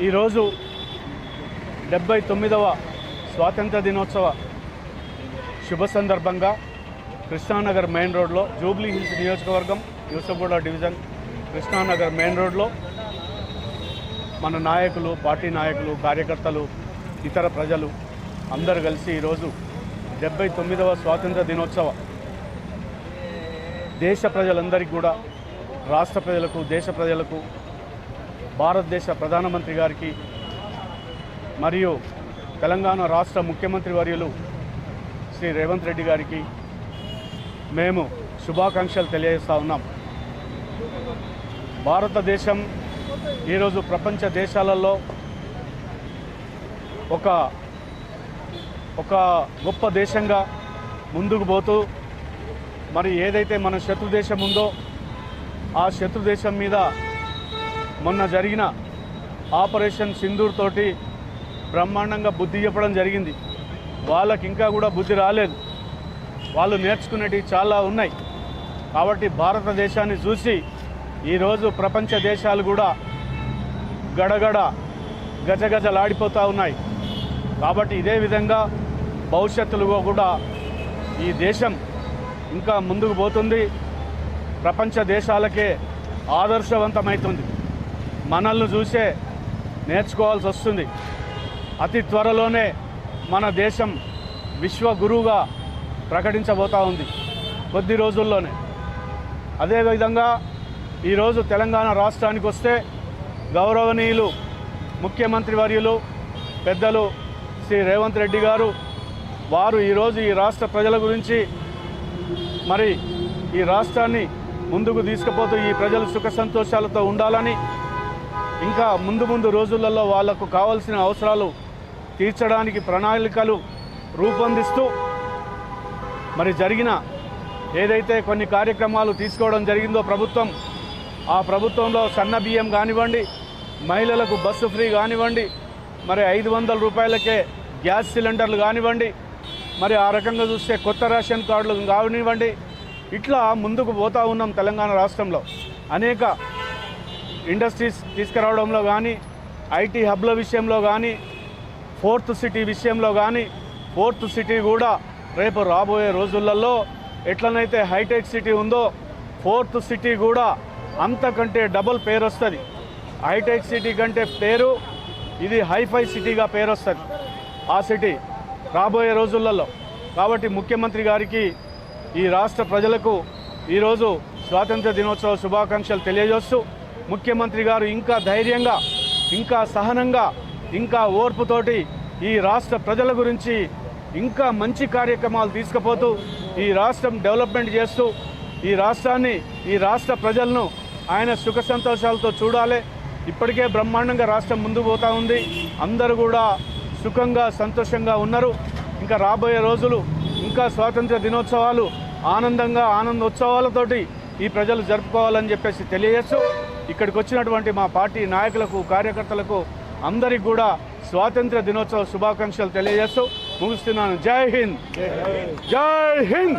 ఈరోజు డెబ్బై తొమ్మిదవ స్వాతంత్ర దినోత్సవ శుభ సందర్భంగా కృష్ణానగర్ మెయిన్ రోడ్లో జూబ్లీ హిల్స్ నియోజకవర్గం యూసఫగూడ డివిజన్ కృష్ణానగర్ మెయిన్ రోడ్లో మన నాయకులు పార్టీ నాయకులు కార్యకర్తలు ఇతర ప్రజలు అందరు కలిసి ఈరోజు డెబ్బై తొమ్మిదవ స్వాతంత్ర దినోత్సవ దేశ ప్రజలందరికీ కూడా రాష్ట్ర ప్రజలకు దేశ ప్రజలకు భారతదేశ ప్రధానమంత్రి గారికి మరియు తెలంగాణ రాష్ట్ర ముఖ్యమంత్రి వర్యులు శ్రీ రేవంత్ రెడ్డి గారికి మేము శుభాకాంక్షలు తెలియజేస్తా ఉన్నాం. భారతదేశం ఈరోజు ప్రపంచ దేశాలలో ఒక ఒక గొప్ప దేశంగా ముందుకు పోతూ మరి ఏదైతే మన శత్రు దేశం ఉందో ఆ శత్రు దేశం మీద మొన్న జరిగిన ఆపరేషన్ సింధూర్ తోటి బ్రహ్మాండంగా బుద్ధి చెప్పడం జరిగింది. వాళ్ళకి ఇంకా కూడా బుద్ధి రాలేదు. వాళ్ళు నేర్చుకునేటివి చాలా ఉన్నాయి. కాబట్టి భారతదేశాన్ని చూసి ఈరోజు ప్రపంచ దేశాలు కూడా గడగడ గజగజలాడిపోతూ ఉన్నాయి. కాబట్టి ఇదే విధంగా భవిష్యత్తులో కూడా ఈ దేశం ఇంకా ముందుకు పోతుంది. ప్రపంచ దేశాలకే ఆదర్శవంతమవుతుంది. మనల్ని చూసే నేర్చుకోవాల్సి వస్తుంది. అతి త్వరలోనే మన దేశం విశ్వ గురువుగా ప్రకటించబోతా ఉంది. కొద్ది రోజుల్లోనే. అదేవిధంగా ఈరోజు తెలంగాణ రాష్ట్రానికి వస్తే గౌరవనీయులు ముఖ్యమంత్రి వర్యులు పెద్దలు శ్రీ రేవంత్ రెడ్డి గారు వారు ఈరోజు ఈ రాష్ట్ర ప్రజల గురించి మరి ఈ రాష్ట్రాన్ని ముందుకు తీసుకుపోతూ ఈ ప్రజలు సుఖ సంతోషాలతో ఉండాలని ఇంకా ముందు ముందు రోజులలో వాళ్ళకు కావాల్సిన అవసరాలు తీర్చడానికి ప్రణాళికలు రూపొందిస్తూ మరి జరిగిన ఏదైతే కొన్ని కార్యక్రమాలు తీసుకోవడం జరిగిందో ప్రభుత్వం ఆ ప్రభుత్వంలో సన్న బియ్యం కానివ్వండి మహిళలకు బస్సు ఫ్రీ కానివ్వండి మరి ఐదు వందల రూపాయలకే గ్యాస్ సిలిండర్లు కానివ్వండి మరి ఆ రకంగా చూస్తే కొత్త రేషన్ కార్డులు కానివ్వండి ఇట్లా ముందుకు పోతా ఉన్నాం తెలంగాణ రాష్ట్రంలో. అనేక ఇండస్ట్రీస్ తీసుకురావడంలో కానీ ఐటీ హబ్ల విషయంలో కానీ ఫోర్త్ సిటీ విషయంలో కానీ ఫోర్త్ సిటీ కూడా రేపు రాబోయే రోజులలో ఎట్లనైతే హైటెక్ సిటీ ఉందో ఫోర్త్ సిటీ కూడా అంతకంటే డబుల్ పేరు వస్తుంది హైటెక్ సిటీ కంటే పేరు ఇది హైఫై సిటీగా పేరు వస్తుంది ఆ సిటీ రాబోయే రోజులలో. కాబట్టి ముఖ్యమంత్రి గారికి ఈ రాష్ట్ర ప్రజలకు ఈరోజు స్వాతంత్ర దినోత్సవ శుభాకాంక్షలు తెలియజేస్తూ ముఖ్యమంత్రి గారు ఇంకా ధైర్యంగా ఇంకా సహనంగా ఇంకా ఓర్పుతోటి ఈ రాష్ట్ర ప్రజల గురించి ఇంకా మంచి కార్యక్రమాలు తీసుకుపోతూ ఈ రాష్ట్రం డెవలప్మెంట్ చేస్తూ ఈ రాష్ట్రాన్ని ఈ రాష్ట్ర ప్రజలను ఆయన సుఖ సంతోషాలతో చూడాలి. ఇప్పటికే బ్రహ్మాండంగా రాష్ట్రం ముందు పోతా ఉంది. అందరూ కూడా సుఖంగా సంతోషంగా ఉన్నారు. ఇంకా రాబోయే రోజులు ఇంకా స్వాతంత్ర దినోత్సవాలు ఆనందంగా ఆనందోత్సవాలతోటి ఈ ప్రజలు జరుపుకోవాలని చెప్పేసి తెలియజేస్తూ ఇక్కడికి వచ్చినటువంటి మా పార్టీ నాయకులకు కార్యకర్తలకు అందరికి కూడా స్వాతంత్ర దినోత్సవ శుభాకాంక్షలు తెలియజేస్తూ ముగిస్తున్నాను. జై హింద్! జై హింద్!